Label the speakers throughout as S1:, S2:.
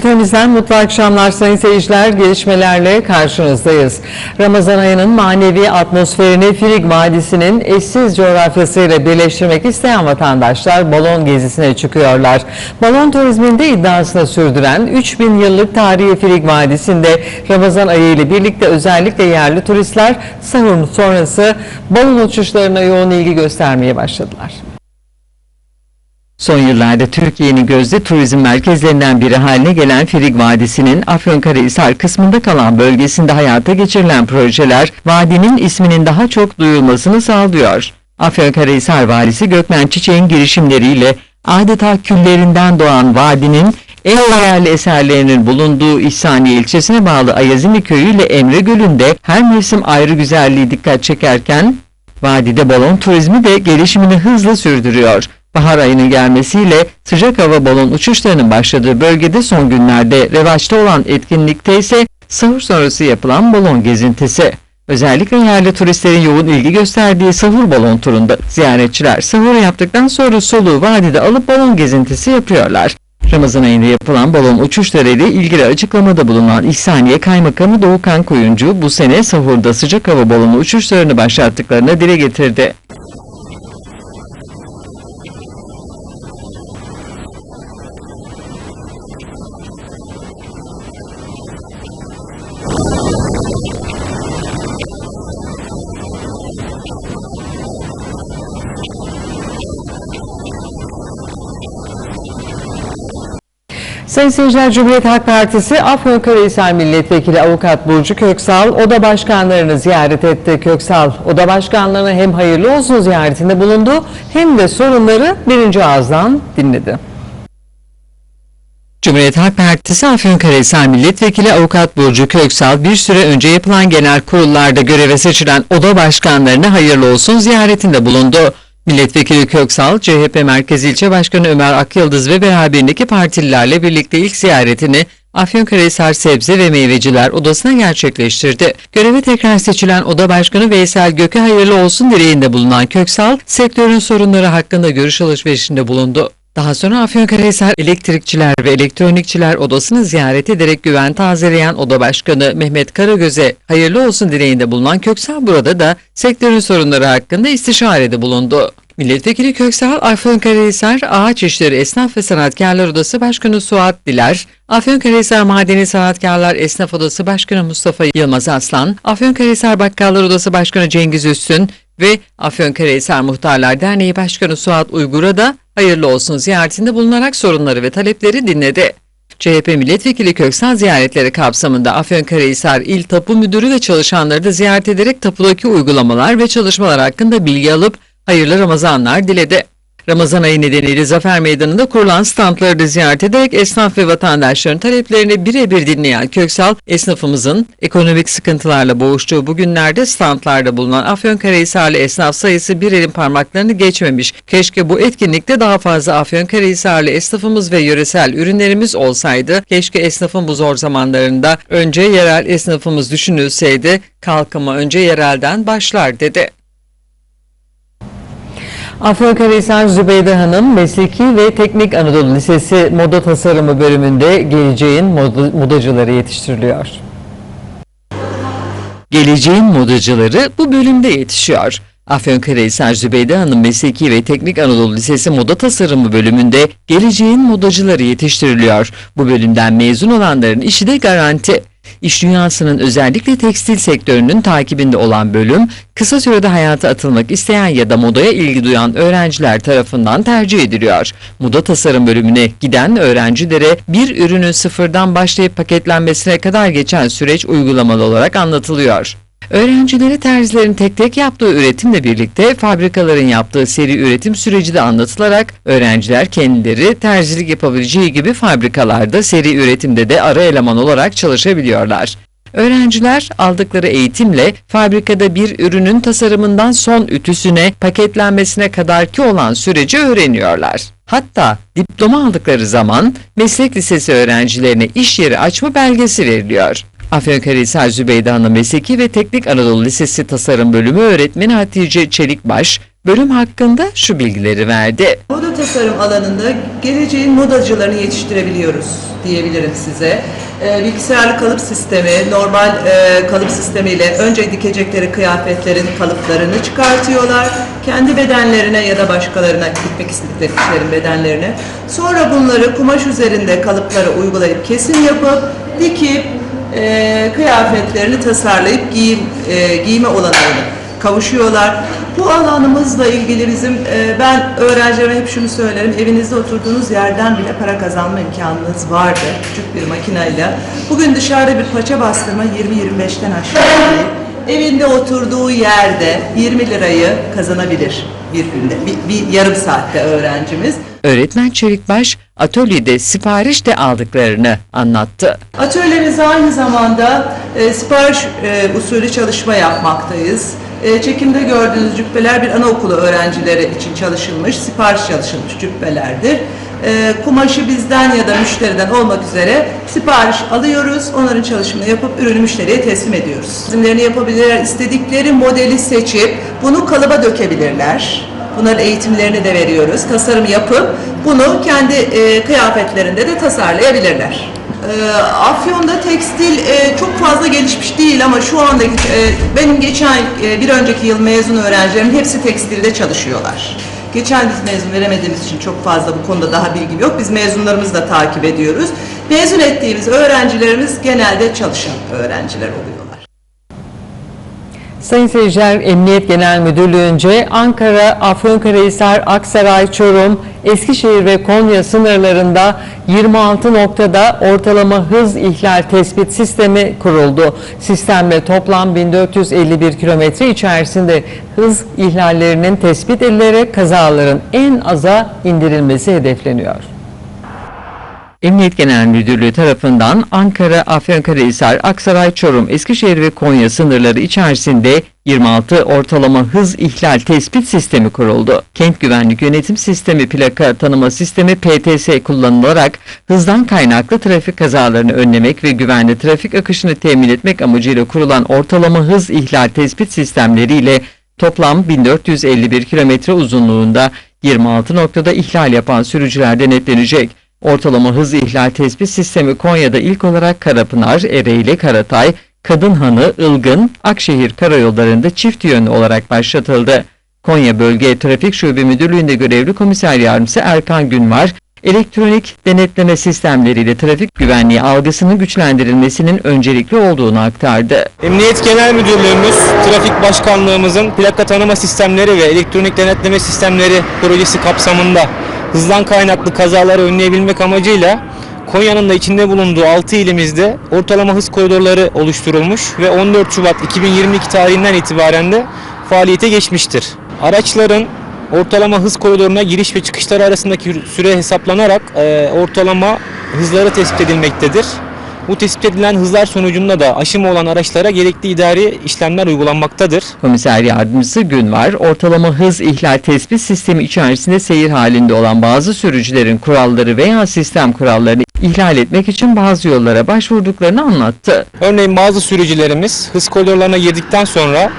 S1: bültenimizden mutlu akşamlar sayın seyirciler. Gelişmelerle karşınızdayız. Ramazan ayının manevi atmosferini Firig Vadisi'nin eşsiz coğrafyasıyla birleştirmek isteyen vatandaşlar balon gezisine çıkıyorlar. Balon turizminde iddiasını sürdüren 3000 yıllık tarihi Firig Vadisi'nde Ramazan ayı ile birlikte özellikle yerli turistler sahur sonrası balon uçuşlarına yoğun ilgi göstermeye başladılar. Son yıllarda Türkiye'nin gözde turizm merkezlerinden biri haline gelen Firig Vadisi'nin Afyonkarahisar kısmında kalan bölgesinde hayata geçirilen projeler vadinin isminin daha çok duyulmasını sağlıyor. Afyonkarahisar Valisi Gökmen Çiçek'in girişimleriyle adeta küllerinden doğan vadinin en değerli eserlerinin bulunduğu İhsaniye ilçesine bağlı Ayazimi Köyü ile Emre Gölü'nde her mevsim ayrı güzelliği dikkat çekerken vadide balon turizmi de gelişimini hızla sürdürüyor. Bahar ayının gelmesiyle sıcak hava balon uçuşlarının başladığı bölgede son günlerde revaçta olan etkinlikte ise sahur sonrası yapılan balon gezintisi. Özellikle yerli turistlerin yoğun ilgi gösterdiği sahur balon turunda ziyaretçiler sahur yaptıktan sonra soluğu vadide alıp balon gezintisi yapıyorlar. Ramazan ayında yapılan balon uçuşları ile ilgili açıklamada bulunan İhsaniye Kaymakamı Doğukan Koyuncu bu sene sahurda sıcak hava balonu uçuşlarını başlattıklarını dile getirdi. Sayın seyirciler Cumhuriyet Halk Partisi Afyonkarahisar Milletvekili Avukat Burcu Köksal oda başkanlarını ziyaret etti. Köksal oda başkanlarına hem hayırlı olsun ziyaretinde bulundu hem de sorunları birinci ağızdan dinledi. Cumhuriyet Halk Partisi Afyonkarahisar Milletvekili Avukat Burcu Köksal bir süre önce yapılan genel kurullarda göreve seçilen oda başkanlarına hayırlı olsun ziyaretinde bulundu. Milletvekili Köksal, CHP Merkez İlçe Başkanı Ömer Akyıldız ve beraberindeki partililerle birlikte ilk ziyaretini Afyonkarahisar Sebze ve Meyveciler Odası'na gerçekleştirdi. Göreve tekrar seçilen Oda Başkanı Veysel Gök'e hayırlı olsun dileğinde bulunan Köksal, sektörün sorunları hakkında görüş alışverişinde bulundu. Daha sonra Afyonkarahisar Elektrikçiler ve Elektronikçiler Odası'nı ziyaret ederek güven tazeleyen Oda Başkanı Mehmet Karagöz'e hayırlı olsun dileğinde bulunan Köksal burada da sektörün sorunları hakkında istişarede bulundu. Milletvekili Köksal, Afyonkarahisar Ağaç İşleri Esnaf ve Sanatkarlar Odası Başkanı Suat Diler, Afyonkarahisar Madeni Sanatkarlar Esnaf Odası Başkanı Mustafa Yılmaz Aslan, Afyonkarahisar Bakkallar Odası Başkanı Cengiz Üstün ve Afyonkarahisar Muhtarlar Derneği Başkanı Suat Uygur'a da hayırlı olsun ziyaretinde bulunarak sorunları ve talepleri dinledi. CHP milletvekili Köksal ziyaretleri kapsamında Afyonkarahisar İl Tapu Müdürü ve çalışanları da ziyaret ederek tapudaki uygulamalar ve çalışmalar hakkında bilgi alıp hayırlı Ramazanlar diledi. Ramazan ayı nedeniyle Zafer Meydanı'nda kurulan standları da ziyaret ederek esnaf ve vatandaşların taleplerini birebir dinleyen Köksal, esnafımızın ekonomik sıkıntılarla boğuştuğu bu günlerde standlarda bulunan Afyonkarahisarlı esnaf sayısı bir elin parmaklarını geçmemiş. Keşke bu etkinlikte daha fazla Afyonkarahisarlı esnafımız ve yöresel ürünlerimiz olsaydı. Keşke esnafın bu zor zamanlarında önce yerel esnafımız düşünülseydi, kalkınma önce yerelden başlar dedi. Afyonkarahisar Zübeyde Hanım Mesleki ve Teknik Anadolu Lisesi Moda Tasarımı bölümünde geleceğin moda- modacıları yetiştiriliyor. Geleceğin modacıları bu bölümde yetişiyor. Afyonkarahisar Zübeyde Hanım Mesleki ve Teknik Anadolu Lisesi Moda Tasarımı bölümünde geleceğin modacıları yetiştiriliyor. Bu bölümden mezun olanların işi de garanti. İş dünyasının özellikle tekstil sektörünün takibinde olan bölüm, kısa sürede hayata atılmak isteyen ya da modaya ilgi duyan öğrenciler tarafından tercih ediliyor. Moda tasarım bölümüne giden öğrencilere bir ürünün sıfırdan başlayıp paketlenmesine kadar geçen süreç uygulamalı olarak anlatılıyor. Öğrencilere terzilerin tek tek yaptığı üretimle birlikte fabrikaların yaptığı seri üretim süreci de anlatılarak öğrenciler kendileri terzilik yapabileceği gibi fabrikalarda seri üretimde de ara eleman olarak çalışabiliyorlar. Öğrenciler aldıkları eğitimle fabrikada bir ürünün tasarımından son ütüsüne, paketlenmesine kadarki olan süreci öğreniyorlar. Hatta diploma aldıkları zaman meslek lisesi öğrencilerine iş yeri açma belgesi veriliyor. Afyonkarahisar Zübeyde Hanım Mesleki ve Teknik Anadolu Lisesi Tasarım Bölümü öğretmeni Hatice Çelikbaş, bölüm hakkında şu bilgileri verdi.
S2: Moda tasarım alanında geleceğin modacılarını yetiştirebiliyoruz diyebilirim size. Ee, bilgisayarlı kalıp sistemi, normal e, kalıp sistemiyle önce dikecekleri kıyafetlerin kalıplarını çıkartıyorlar. Kendi bedenlerine ya da başkalarına dikmek istedikleri kişilerin bedenlerine. Sonra bunları kumaş üzerinde kalıplara uygulayıp kesim yapıp dikip e, kıyafetlerini tasarlayıp giyim, e, giyme olanağını kavuşuyorlar. Bu alanımızla ilgili bizim, e, ben öğrencilerime hep şunu söylerim, evinizde oturduğunuz yerden bile para kazanma imkanınız vardı küçük bir makineyle. Bugün dışarıda bir paça bastırma 20-25'ten aşağı değil. Evinde oturduğu yerde 20 lirayı kazanabilir bir günde, bir, bir yarım saatte öğrencimiz.
S1: Öğretmen Çelikbaş atölyede sipariş de aldıklarını anlattı.
S2: Atölyemiz aynı zamanda e, sipariş e, usulü çalışma yapmaktayız. E, çekimde gördüğünüz cübbeler bir anaokulu öğrencileri için çalışılmış, sipariş çalışılmış cübbelerdir. E, kumaşı bizden ya da müşteriden olmak üzere sipariş alıyoruz, onların çalışımını yapıp ürünü müşteriye teslim ediyoruz. Çizimlerini yapabilirler, istedikleri modeli seçip bunu kalıba dökebilirler. Bunların eğitimlerini de veriyoruz. Tasarım yapıp bunu kendi e, kıyafetlerinde de tasarlayabilirler. E, Afyon'da tekstil e, çok fazla gelişmiş değil ama şu anda e, benim geçen e, bir önceki yıl mezun öğrencilerim hepsi tekstilde çalışıyorlar. Geçen biz mezun veremediğimiz için çok fazla bu konuda daha bilgim yok. Biz mezunlarımızı da takip ediyoruz. Mezun ettiğimiz öğrencilerimiz genelde çalışan öğrenciler oluyorlar.
S1: Sayın seyirciler, Emniyet Genel Müdürlüğü'nce Ankara, Afyonkarahisar, Aksaray, Çorum, Eskişehir ve Konya sınırlarında 26 noktada ortalama hız ihlal tespit sistemi kuruldu. Sistemle toplam 1451 kilometre içerisinde hız ihlallerinin tespit edilerek kazaların en aza indirilmesi hedefleniyor. Emniyet Genel Müdürlüğü tarafından Ankara, Afyonkarahisar, Aksaray, Çorum, Eskişehir ve Konya sınırları içerisinde 26 ortalama hız ihlal tespit sistemi kuruldu. Kent Güvenlik Yönetim Sistemi plaka tanıma sistemi PTS kullanılarak hızdan kaynaklı trafik kazalarını önlemek ve güvenli trafik akışını temin etmek amacıyla kurulan ortalama hız ihlal tespit sistemleriyle toplam 1451 kilometre uzunluğunda 26 noktada ihlal yapan sürücüler denetlenecek. Ortalama hız ihlal tespit sistemi Konya'da ilk olarak Karapınar, Ereğli, Karatay, Kadınhanı, Ilgın, Akşehir karayollarında çift yönlü olarak başlatıldı. Konya Bölge Trafik Şube Müdürlüğü'nde görevli komiser yardımcısı Erkan Günvar, elektronik denetleme sistemleriyle trafik güvenliği algısının güçlendirilmesinin öncelikli olduğunu aktardı.
S3: Emniyet Genel Müdürlüğümüz, Trafik Başkanlığımızın plaka tanıma sistemleri ve elektronik denetleme sistemleri projesi kapsamında hızdan kaynaklı kazaları önleyebilmek amacıyla Konya'nın da içinde bulunduğu 6 ilimizde ortalama hız koridorları oluşturulmuş ve 14 Şubat 2022 tarihinden itibaren de faaliyete geçmiştir. Araçların ortalama hız koridoruna giriş ve çıkışları arasındaki süre hesaplanarak e, ortalama hızları tespit edilmektedir. Bu tespit edilen hızlar sonucunda da aşımı olan araçlara gerekli idari işlemler uygulanmaktadır.
S1: Komiser yardımcısı Günvar, ortalama hız ihlal tespit sistemi içerisinde seyir halinde olan bazı sürücülerin kuralları veya sistem kurallarını ihlal etmek için bazı yollara başvurduklarını anlattı.
S3: Örneğin bazı sürücülerimiz hız koridorlarına girdikten sonra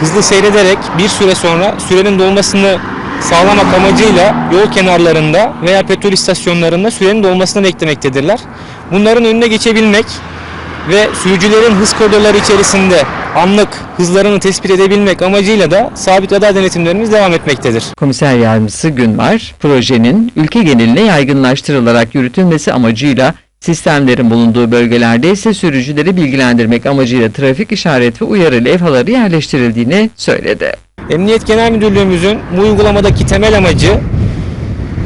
S3: hızlı seyrederek bir süre sonra sürenin dolmasını sağlamak amacıyla yol kenarlarında veya petrol istasyonlarında sürenin dolmasını beklemektedirler. Bunların önüne geçebilmek ve sürücülerin hız koridorları içerisinde anlık hızlarını tespit edebilmek amacıyla da sabit radar denetimlerimiz devam etmektedir.
S1: Komiser yardımcısı Günvar, projenin ülke geneline yaygınlaştırılarak yürütülmesi amacıyla sistemlerin bulunduğu bölgelerde ise sürücüleri bilgilendirmek amacıyla trafik işaret ve uyarı levhaları yerleştirildiğini söyledi.
S3: Emniyet Genel Müdürlüğümüzün bu uygulamadaki temel amacı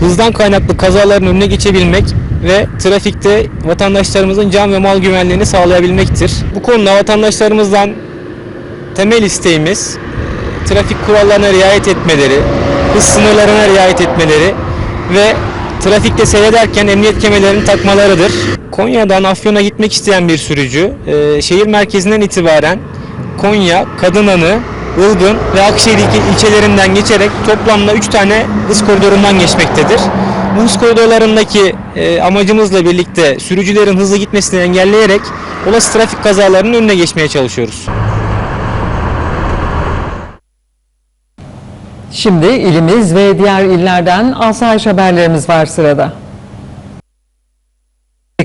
S3: hızdan kaynaklı kazaların önüne geçebilmek ve trafikte vatandaşlarımızın can ve mal güvenliğini sağlayabilmektir. Bu konuda vatandaşlarımızdan temel isteğimiz trafik kurallarına riayet etmeleri, hız sınırlarına riayet etmeleri ve trafikte seyrederken emniyet kemerlerini takmalarıdır. Konya'dan Afyon'a gitmek isteyen bir sürücü e, şehir merkezinden itibaren Konya, Kadınanı, Ilgın ve Akşehir il- ilçelerinden geçerek toplamda 3 tane hız koridorundan geçmektedir. Bu hız koridorlarındaki e, amacımızla birlikte sürücülerin hızlı gitmesini engelleyerek olası trafik kazalarının önüne geçmeye çalışıyoruz.
S1: Şimdi ilimiz ve diğer illerden asayiş haberlerimiz var sırada.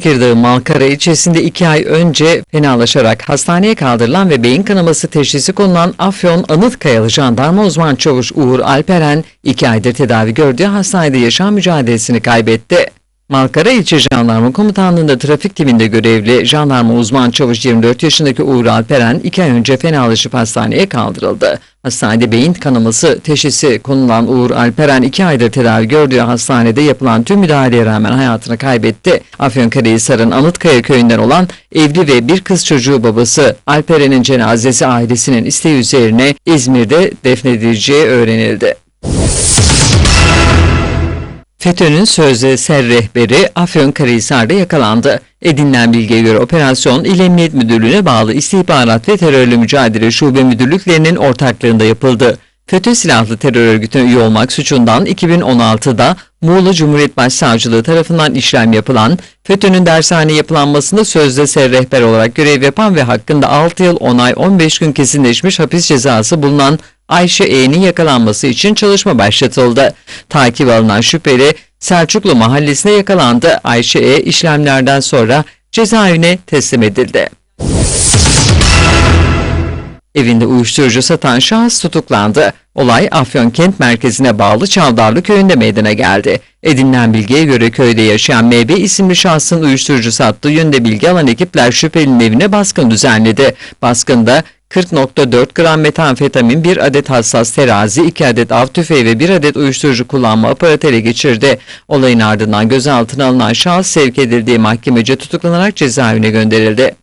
S1: Tekirdağ Malkara ilçesinde iki ay önce fenalaşarak hastaneye kaldırılan ve beyin kanaması teşhisi konulan Afyon Anıtkayalı Jandarma Uzman Çavuş Uğur Alperen iki aydır tedavi gördüğü hastanede yaşam mücadelesini kaybetti. Malkara İlçe Jandarma Komutanlığı'nda trafik timinde görevli jandarma uzman çavuş 24 yaşındaki Uğur Alperen iki ay önce fenalaşıp hastaneye kaldırıldı. Hastanede beyin kanaması teşhisi konulan Uğur Alperen iki aydır tedavi gördüğü hastanede yapılan tüm müdahaleye rağmen hayatını kaybetti. Afyonkarahisar'ın Anıtkaya köyünden olan evli ve bir kız çocuğu babası Alperen'in cenazesi ailesinin isteği üzerine İzmir'de defnedileceği öğrenildi. FETÖ'nün sözde ser rehberi Afyonkarahisar'da yakalandı. Edinilen bilgiye göre operasyon İl Emniyet Müdürlüğü'ne bağlı İstihbarat ve Terörle Mücadele Şube Müdürlüklerinin ortaklığında yapıldı. FETÖ silahlı terör örgütüne üye olmak suçundan 2016'da Muğla Cumhuriyet Başsavcılığı tarafından işlem yapılan, FETÖ'nün dershane yapılanmasında sözde ser rehber olarak görev yapan ve hakkında 6 yıl 10 ay 15 gün kesinleşmiş hapis cezası bulunan Ayşe E'nin yakalanması için çalışma başlatıldı. Takip alınan şüpheli Selçuklu mahallesine yakalandı. Ayşe E işlemlerden sonra cezaevine teslim edildi. Evinde uyuşturucu satan şahıs tutuklandı. Olay Afyon kent merkezine bağlı Çavdarlı köyünde meydana geldi. Edinilen bilgiye göre köyde yaşayan MB isimli şahsın uyuşturucu sattığı yönde bilgi alan ekipler şüphelinin evine baskın düzenledi. Baskında 40.4 gram metamfetamin, 1 adet hassas terazi, 2 adet av tüfeği ve 1 adet uyuşturucu kullanma aparatı ele geçirdi. Olayın ardından gözaltına alınan şahıs sevk edildiği mahkemece tutuklanarak cezaevine gönderildi.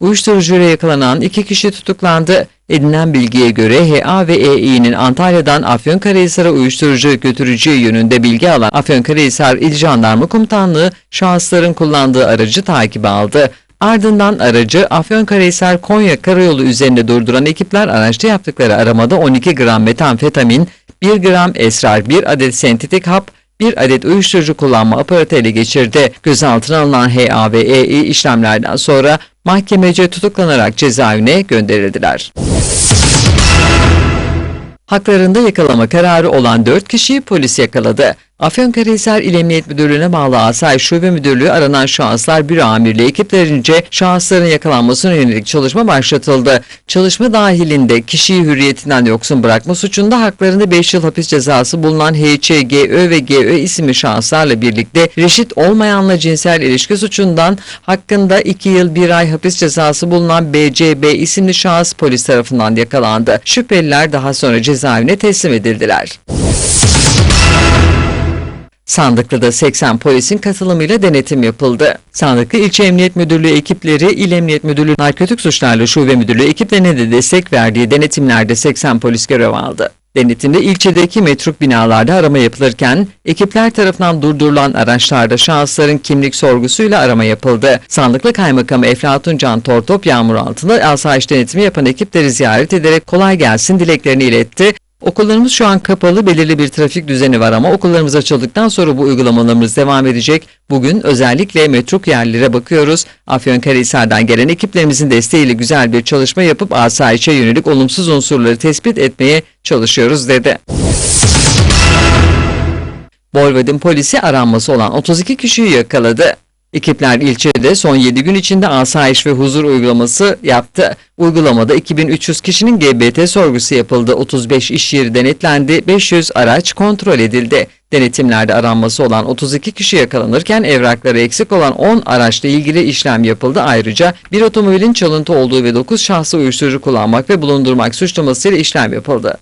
S1: Uyuşturucuyla yakalanan iki kişi tutuklandı. Edinilen bilgiye göre HA ve Eİ'nin Antalya'dan Afyonkarahisar'a uyuşturucu götüreceği yönünde bilgi alan Afyonkarahisar İl Jandarma Komutanlığı şahısların kullandığı aracı takibe aldı. Ardından aracı Afyonkarahisar Konya Karayolu üzerinde durduran ekipler araçta yaptıkları aramada 12 gram metamfetamin, 1 gram esrar, 1 adet sentetik hap, bir adet uyuşturucu kullanma aparatı ele geçirdi. Gözaltına alınan HA ve Eİ işlemlerden sonra mahkemece tutuklanarak cezaevine gönderildiler. Haklarında yakalama kararı olan 4 kişiyi polis yakaladı. Afyonkarahisar İl Emniyet Müdürlüğü'ne bağlı Asayiş Şube Müdürlüğü aranan şahıslar büro amirliği ekiplerince şahısların yakalanmasına yönelik çalışma başlatıldı. Çalışma dahilinde kişiyi hürriyetinden yoksun bırakma suçunda haklarında 5 yıl hapis cezası bulunan HÇ, GÖ ve GÖ isimli şahıslarla birlikte reşit olmayanla cinsel ilişki suçundan hakkında 2 yıl 1 ay hapis cezası bulunan BCB isimli şahıs polis tarafından yakalandı. Şüpheliler daha sonra cezaevine teslim edildiler. Sandıklı'da 80 polisin katılımıyla denetim yapıldı. Sandıklı İlçe Emniyet Müdürlüğü ekipleri, İl Emniyet Müdürlüğü Narkotik Suçlarla Şube Müdürlüğü ekiplerine de destek verdiği denetimlerde 80 polis görev aldı. Denetimde ilçedeki metruk binalarda arama yapılırken ekipler tarafından durdurulan araçlarda şahısların kimlik sorgusuyla arama yapıldı. Sandıklı Kaymakamı Eflatun Can Tortop yağmur altında asayiş denetimi yapan ekipleri ziyaret ederek kolay gelsin dileklerini iletti. Okullarımız şu an kapalı, belirli bir trafik düzeni var ama okullarımız açıldıktan sonra bu uygulamalarımız devam edecek. Bugün özellikle metruk yerlere bakıyoruz. Afyonkarahisar'dan gelen ekiplerimizin desteğiyle güzel bir çalışma yapıp asayişe yönelik olumsuz unsurları tespit etmeye çalışıyoruz dedi. Bolved'in polisi aranması olan 32 kişiyi yakaladı. Ekipler ilçede son 7 gün içinde asayiş ve huzur uygulaması yaptı. Uygulamada 2300 kişinin GBT sorgusu yapıldı. 35 iş yeri denetlendi. 500 araç kontrol edildi. Denetimlerde aranması olan 32 kişi yakalanırken evrakları eksik olan 10 araçla ilgili işlem yapıldı. Ayrıca bir otomobilin çalıntı olduğu ve 9 şahsı uyuşturucu kullanmak ve bulundurmak suçlamasıyla işlem yapıldı.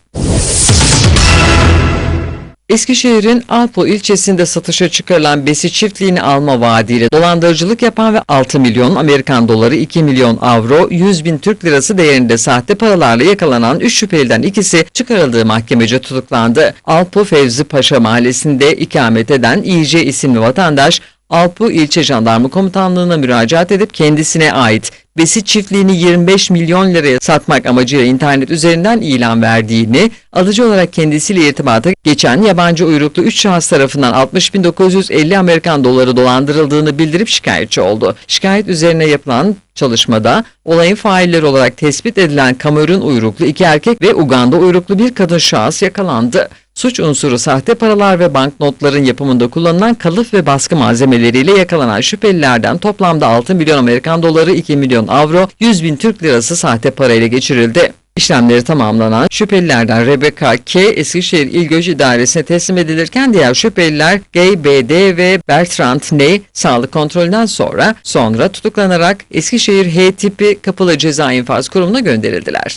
S1: Eskişehir'in Alpo ilçesinde satışa çıkarılan besi çiftliğini alma vaadiyle dolandırıcılık yapan ve 6 milyon Amerikan doları, 2 milyon avro, 100 bin Türk lirası değerinde sahte paralarla yakalanan 3 şüpheliden ikisi çıkarıldığı mahkemece tutuklandı. Alpo Fevzi Paşa mahallesinde ikamet eden İC isimli vatandaş Alpu İlçe Jandarma Komutanlığı'na müracaat edip kendisine ait besi çiftliğini 25 milyon liraya satmak amacıyla internet üzerinden ilan verdiğini, alıcı olarak kendisiyle irtibata geçen yabancı uyruklu 3 şahıs tarafından 60.950 Amerikan doları dolandırıldığını bildirip şikayetçi oldu. Şikayet üzerine yapılan çalışmada olayın failleri olarak tespit edilen Kamerun uyruklu iki erkek ve Uganda uyruklu bir kadın şahıs yakalandı. Suç unsuru sahte paralar ve banknotların yapımında kullanılan kalıf ve baskı malzemeleriyle yakalanan şüphelilerden toplamda 6 milyon Amerikan doları, 2 milyon avro, 100 bin Türk lirası sahte parayla geçirildi. İşlemleri tamamlanan şüphelilerden Rebecca K. Eskişehir İl Göç İdaresi'ne teslim edilirken diğer şüpheliler Gay B.D. ve Bertrand N. sağlık kontrolünden sonra sonra tutuklanarak Eskişehir H tipi kapalı ceza infaz kurumuna gönderildiler.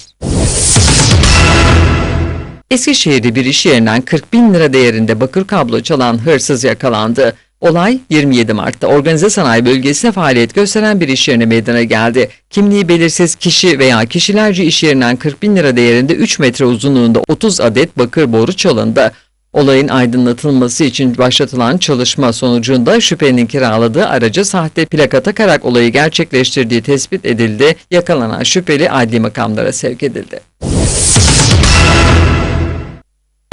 S1: Eskişehir'de bir iş yerinden 40 bin lira değerinde bakır kablo çalan hırsız yakalandı. Olay 27 Mart'ta organize sanayi bölgesinde faaliyet gösteren bir iş yerine meydana geldi. Kimliği belirsiz kişi veya kişilerce iş yerinden 40 bin lira değerinde 3 metre uzunluğunda 30 adet bakır boru çalındı. Olayın aydınlatılması için başlatılan çalışma sonucunda şüphelinin kiraladığı araca sahte plaka takarak olayı gerçekleştirdiği tespit edildi. Yakalanan şüpheli adli makamlara sevk edildi.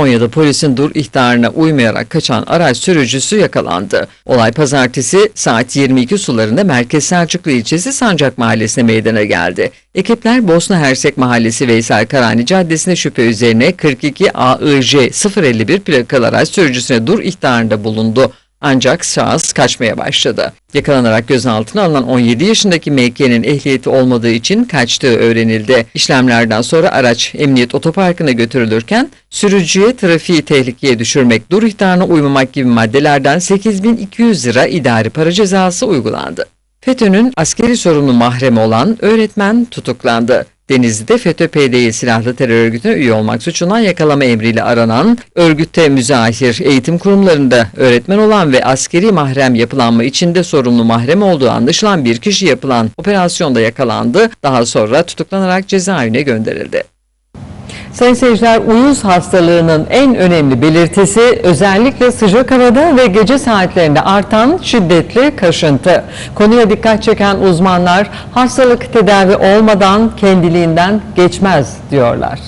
S1: Konya'da polisin dur ihtarına uymayarak kaçan araç sürücüsü yakalandı. Olay pazartesi saat 22 sularında Merkez Selçuklu ilçesi Sancak Mahallesi'ne meydana geldi. Ekipler Bosna Hersek Mahallesi Veysel Karani Caddesi'nde şüphe üzerine 42 AIJ 051 plakalı araç sürücüsüne dur ihtarında bulundu. Ancak şahıs kaçmaya başladı. Yakalanarak gözaltına alınan 17 yaşındaki MK'nin ehliyeti olmadığı için kaçtığı öğrenildi. İşlemlerden sonra araç emniyet otoparkına götürülürken sürücüye trafiği tehlikeye düşürmek, dur ihtarına uymamak gibi maddelerden 8200 lira idari para cezası uygulandı. FETÖ'nün askeri sorumlu mahremi olan öğretmen tutuklandı. Denizli'de FETÖ PDİ silahlı terör örgütüne üye olmak suçundan yakalama emriyle aranan, örgütte müzahir, eğitim kurumlarında öğretmen olan ve askeri mahrem yapılanma içinde sorumlu mahrem olduğu anlaşılan bir kişi yapılan operasyonda yakalandı. Daha sonra tutuklanarak cezaevine gönderildi. Sayın seyirciler, uyuz hastalığının en önemli belirtisi özellikle sıcak havada ve gece saatlerinde artan şiddetli kaşıntı. Konuya dikkat çeken uzmanlar hastalık tedavi olmadan kendiliğinden geçmez diyorlar.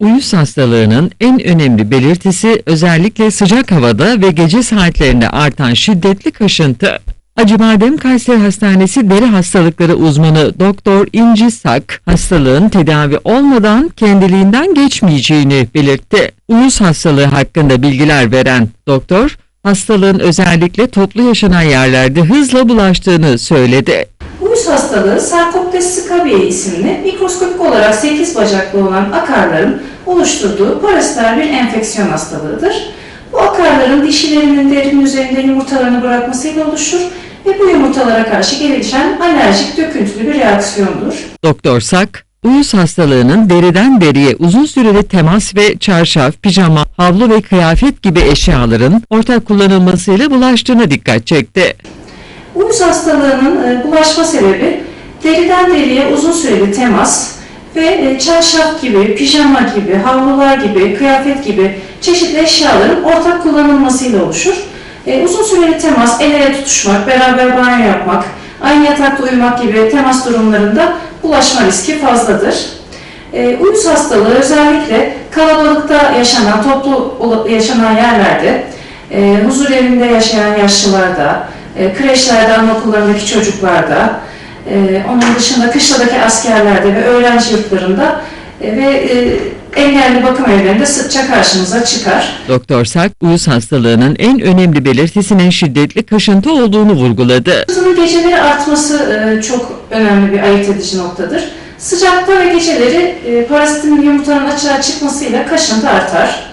S1: Uyuz hastalığının en önemli belirtisi özellikle sıcak havada ve gece saatlerinde artan şiddetli kaşıntı. Acıbadem Kayseri Hastanesi deri hastalıkları uzmanı Doktor İnci Sak hastalığın tedavi olmadan kendiliğinden geçmeyeceğini belirtti. Uyuz hastalığı hakkında bilgiler veren doktor hastalığın özellikle toplu yaşanan yerlerde hızla bulaştığını söyledi.
S4: Uyuz hastalığı Sarcoptes scabiei isimli mikroskopik olarak 8 bacaklı olan akarların oluşturduğu paraziter bir enfeksiyon hastalığıdır. Bu akarların dişilerinin derinin üzerinde yumurtalarını bırakmasıyla oluşur ve bu yumurtalara karşı gelişen alerjik döküntülü bir reaksiyondur.
S1: Doktor Sak, uyuz hastalığının deriden deriye uzun süreli temas ve çarşaf, pijama, havlu ve kıyafet gibi eşyaların ortak kullanılmasıyla bulaştığına dikkat çekti.
S4: Uyuz hastalığının e, bulaşma sebebi deriden deriye uzun süreli temas ve e, çarşaf gibi, pijama gibi, havlular gibi, kıyafet gibi çeşitli eşyaların ortak kullanılmasıyla oluşur. E, uzun süreli temas, el ele tutuşmak, beraber banyo yapmak, aynı yatakta uyumak gibi temas durumlarında bulaşma riski fazladır. E, uyuz hastalığı özellikle kalabalıkta yaşanan, toplu yaşanan yerlerde, e, huzur evinde yaşayan yaşlılarda, e, kreşlerde, anaokullarındaki çocuklarda, e, onun dışında kışladaki askerlerde ve öğrenci yurtlarında e, ve e, engelli bakım evlerinde sıkça karşımıza çıkar.
S1: Doktor Sak, uyuz hastalığının en önemli belirtisinin şiddetli kaşıntı olduğunu vurguladı.
S4: Hızının geceleri artması e, çok önemli bir ayırt edici noktadır. Sıcakta ve geceleri e, parazitin yumurtanın açığa çıkmasıyla kaşıntı artar.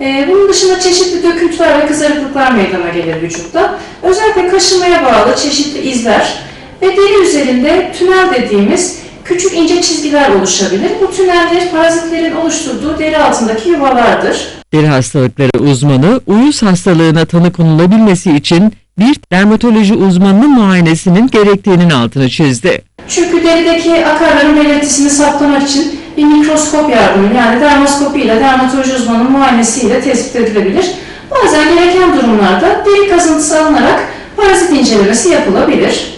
S4: E, bunun dışında çeşitli döküntüler ve kızarıklıklar meydana gelir vücutta. Özellikle kaşınmaya bağlı çeşitli izler ve deri üzerinde tünel dediğimiz küçük ince çizgiler oluşabilir. Bu tüneller parazitlerin oluşturduğu deri altındaki yuvalardır.
S1: Deri hastalıkları uzmanı, uyuz hastalığına tanı konulabilmesi için bir dermatoloji uzmanının muayenesinin gerektiğinin altını çizdi.
S4: Çünkü derideki akarların belirtisini saptamak için bir mikroskop yardımıyla yani dermoskopi ile dermatoloji uzmanının muayenesiyle tespit edilebilir. Bazen gereken durumlarda deri kazıntısı alınarak parazit incelemesi yapılabilir.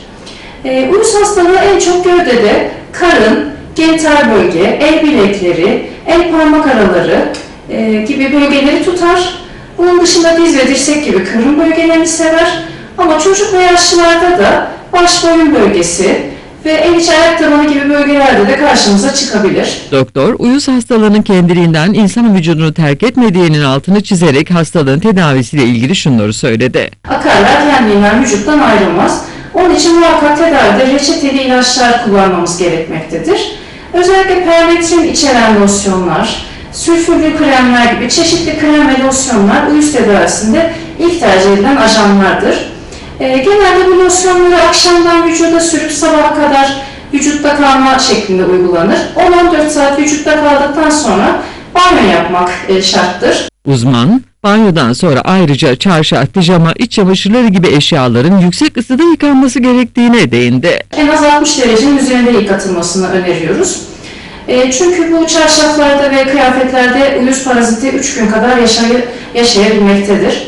S4: E, uyuz hastalığı en çok gövdede, karın, genital bölge, el bilekleri, el parmak araları e, gibi bölgeleri tutar. Bunun dışında diz ve dirsek gibi karın bölgelerini sever. Ama çocuk ve yaşlılarda da baş boyun bölgesi ve el içi ayak tabanı gibi bölgelerde de karşımıza çıkabilir.
S1: Doktor, uyuz hastalığının kendiliğinden insan vücudunu terk etmediğinin altını çizerek hastalığın tedavisiyle ilgili şunları söyledi.
S4: Akarlar kendiliğinden vücuttan ayrılmaz. Onun için muhakkak tedavide reçeteli ilaçlar kullanmamız gerekmektedir. Özellikle permetrin içeren losyonlar, sülfürlü kremler gibi çeşitli krem ve losyonlar uyuz tedavisinde ilk tercih edilen ajanlardır. Ee, genelde bu losyonları akşamdan vücuda sürüp sabaha kadar vücutta kalma şeklinde uygulanır. 10-14 saat vücutta kaldıktan sonra banyo yapmak e, şarttır.
S1: Uzman, banyodan sonra ayrıca çarşaf, pijama, iç çamaşırları gibi eşyaların yüksek ısıda yıkanması gerektiğine değindi.
S4: en az 60 derecenin üzerinde yıkatılmasını öneriyoruz. E, çünkü bu çarşaflarda ve kıyafetlerde uyuz paraziti 3 gün kadar yaşay- yaşayabilmektedir.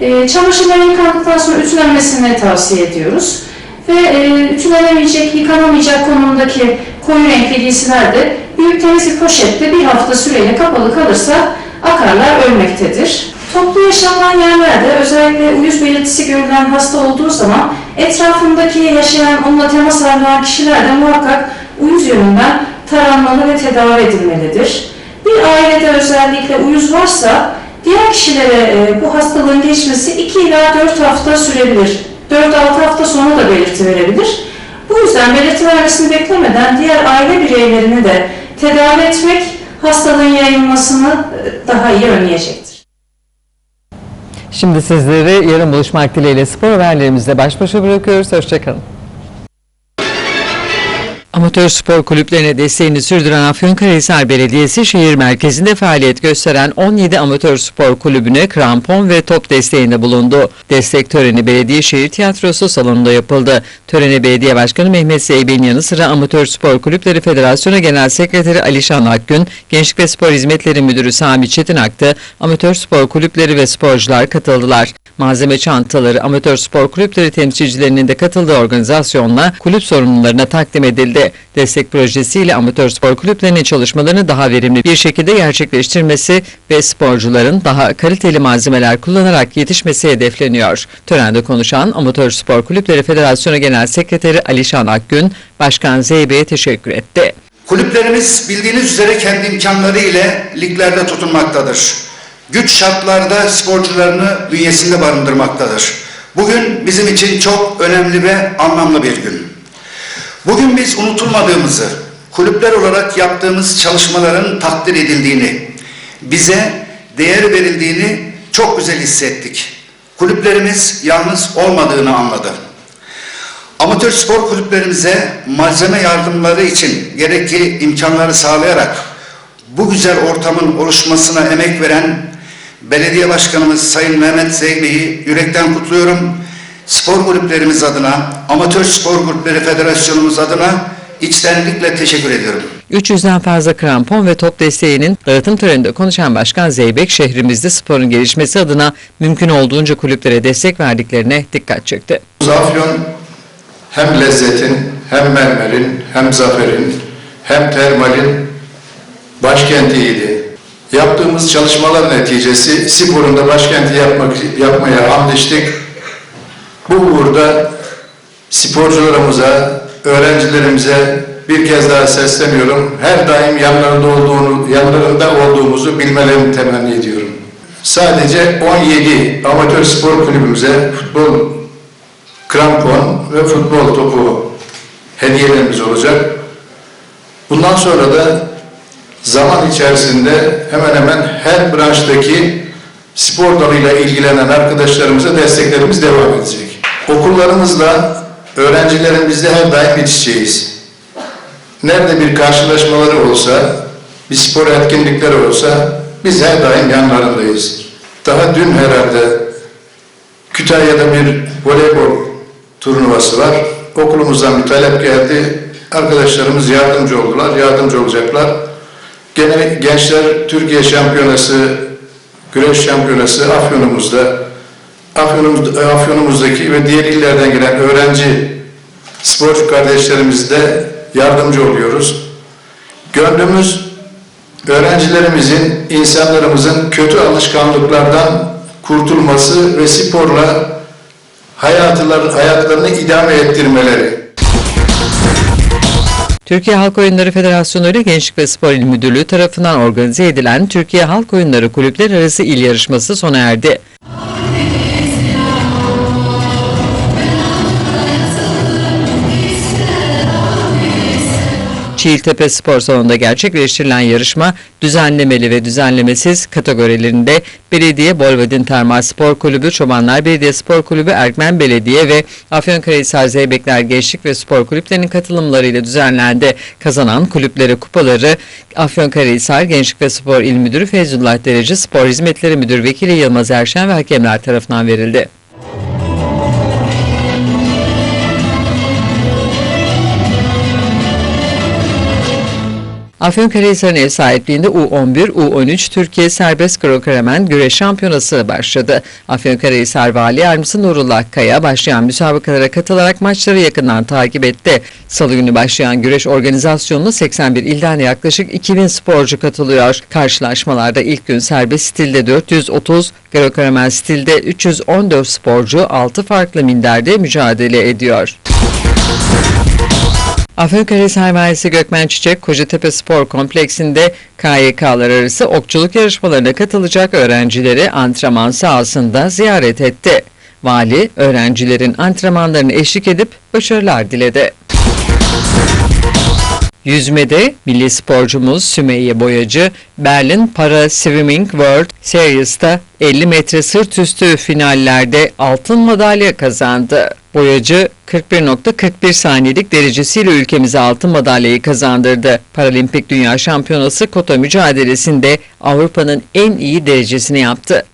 S4: E, çamaşırların yıkandıktan sonra ütülenmesini tavsiye ediyoruz. Ve e, ütülenemeyecek, yıkanamayacak konumdaki koyu renkli giysiler de büyük temiz bir poşette bir hafta süreyle kapalı kalırsa akarlar ölmektedir. Toplu yaşanan yerlerde özellikle uyuz belirtisi görülen hasta olduğu zaman etrafındaki yaşayan, onunla temas halinde olan kişiler de muhakkak uyuz yönünden taranmalı ve tedavi edilmelidir. Bir ailede özellikle uyuz varsa diğer kişilere e, bu hastalığın geçmesi 2 ila 4 hafta sürebilir. 4-6 hafta sonra da belirti verebilir. Bu yüzden belirti vermesini beklemeden diğer aile bireylerini de tedavi etmek hastalığın yayılmasını e, daha iyi önleyecektir.
S1: Şimdi sizleri yarın buluşmak dileğiyle spor haberlerimizle baş başa bırakıyoruz. Hoşçakalın. Amatör spor kulüplerine desteğini sürdüren Afyonkarahisar Belediyesi şehir merkezinde faaliyet gösteren 17 amatör spor kulübüne krampon ve top desteğinde bulundu. Destek töreni Belediye Şehir Tiyatrosu salonunda yapıldı. Törene Belediye Başkanı Mehmet Zeybek'in yanı sıra Amatör Spor Kulüpleri Federasyonu Genel Sekreteri Alişan Akgün, Gençlik ve Spor Hizmetleri Müdürü Sami Çetin Aktı, amatör spor kulüpleri ve sporcular katıldılar. Malzeme çantaları amatör spor kulüpleri temsilcilerinin de katıldığı organizasyonla kulüp sorumlularına takdim edildi. Destek projesiyle amatör spor kulüplerinin çalışmalarını daha verimli bir şekilde gerçekleştirmesi ve sporcuların daha kaliteli malzemeler kullanarak yetişmesi hedefleniyor. Törende konuşan Amatör Spor Kulüpleri Federasyonu Genel Sekreteri Alişan Akgün, Başkan Zeybek'e teşekkür etti.
S5: Kulüplerimiz bildiğiniz üzere kendi imkanları ile liglerde tutunmaktadır. Güç şartlarda sporcularını bünyesinde barındırmaktadır. Bugün bizim için çok önemli ve anlamlı bir gün. Bugün biz unutulmadığımızı, kulüpler olarak yaptığımız çalışmaların takdir edildiğini, bize değer verildiğini çok güzel hissettik. Kulüplerimiz yalnız olmadığını anladı. Amatör spor kulüplerimize malzeme yardımları için gerekli imkanları sağlayarak bu güzel ortamın oluşmasına emek veren Belediye Başkanımız Sayın Mehmet Zeybek'i yürekten kutluyorum. Spor kulüplerimiz adına, Amatör Spor Kulüpleri Federasyonumuz adına içtenlikle teşekkür ediyorum.
S1: 300'den fazla krampon ve top desteğinin dağıtım töreninde konuşan Başkan Zeybek, şehrimizde sporun gelişmesi adına mümkün olduğunca kulüplere destek verdiklerine dikkat çekti.
S6: Afyon hem lezzetin, hem mermerin, hem zaferin, hem termalin başkentiydi. Yaptığımız çalışmalar neticesi sporun da başkenti yapmak, yapmaya and içtik. Bu uğurda sporcularımıza, öğrencilerimize bir kez daha sesleniyorum. Her daim yanlarında olduğunu, yanlarında olduğumuzu bilmelerini temenni ediyorum. Sadece 17 amatör spor kulübümüze futbol krampon ve futbol topu hediyelerimiz olacak. Bundan sonra da zaman içerisinde hemen hemen her branştaki spor dalıyla ilgilenen arkadaşlarımıza desteklerimiz devam edecek. Okullarımızla, öğrencilerimizle her daim iç. Nerede bir karşılaşmaları olsa, bir spor etkinlikleri olsa biz her daim yanlarındayız. Daha dün herhalde Kütahya'da bir voleybol turnuvası var. Okulumuzdan bir talep geldi. Arkadaşlarımız yardımcı oldular, yardımcı olacaklar. Gene Gençler Türkiye Şampiyonası, Güreş Şampiyonası Afyonumuzda, Afyonumuz, Afyonumuzdaki ve diğer illerden gelen öğrenci sporcu kardeşlerimizle yardımcı oluyoruz. Gönlümüz öğrencilerimizin, insanlarımızın kötü alışkanlıklardan kurtulması ve sporla hayatlar, hayatlarını idame ettirmeleri.
S1: Türkiye Halk Oyunları Federasyonu ile Gençlik ve Spor İl Müdürlüğü tarafından organize edilen Türkiye Halk Oyunları Kulüpler Arası İl Yarışması sona erdi. Çiğiltepe Spor Salonu'nda gerçekleştirilen yarışma düzenlemeli ve düzenlemesiz kategorilerinde Belediye Bolvedin Termal Spor Kulübü, Çobanlar Belediye Spor Kulübü, Erkmen Belediye ve Afyonkarahisar Zeybekler Gençlik ve Spor Kulüplerinin katılımlarıyla düzenlendi. Kazanan kulüplere kupaları Afyonkarahisar Gençlik ve Spor İl Müdürü Feyzullah Derece, Spor Hizmetleri Müdür Vekili Yılmaz Erşen ve hakemler tarafından verildi. Afyonkarahisar'ın ev sahipliğinde U11, U13 Türkiye Serbest Krokaramen Güreş Şampiyonası başladı. Afyonkarahisar Vali Yardımcısı Nurullah Kaya başlayan müsabakalara katılarak maçları yakından takip etti. Salı günü başlayan güreş organizasyonuna 81 ilden yaklaşık 2000 sporcu katılıyor. Karşılaşmalarda ilk gün serbest stilde 430, Krokaramen stilde 314 sporcu 6 farklı minderde mücadele ediyor. Afyonkarahisar Valisi Gökmen Çiçek, Kocatepe Spor Kompleksinde KYK'lar arası okçuluk yarışmalarına katılacak öğrencileri antrenman sahasında ziyaret etti. Vali, öğrencilerin antrenmanlarını eşlik edip başarılar diledi. Yüzmede milli sporcumuz Sümeyye Boyacı, Berlin Para Swimming World Series'ta 50 metre sırt üstü finallerde altın madalya kazandı. Boyacı 41.41 saniyelik derecesiyle ülkemize altın madalyayı kazandırdı. Paralimpik Dünya Şampiyonası kota mücadelesinde Avrupa'nın en iyi derecesini yaptı.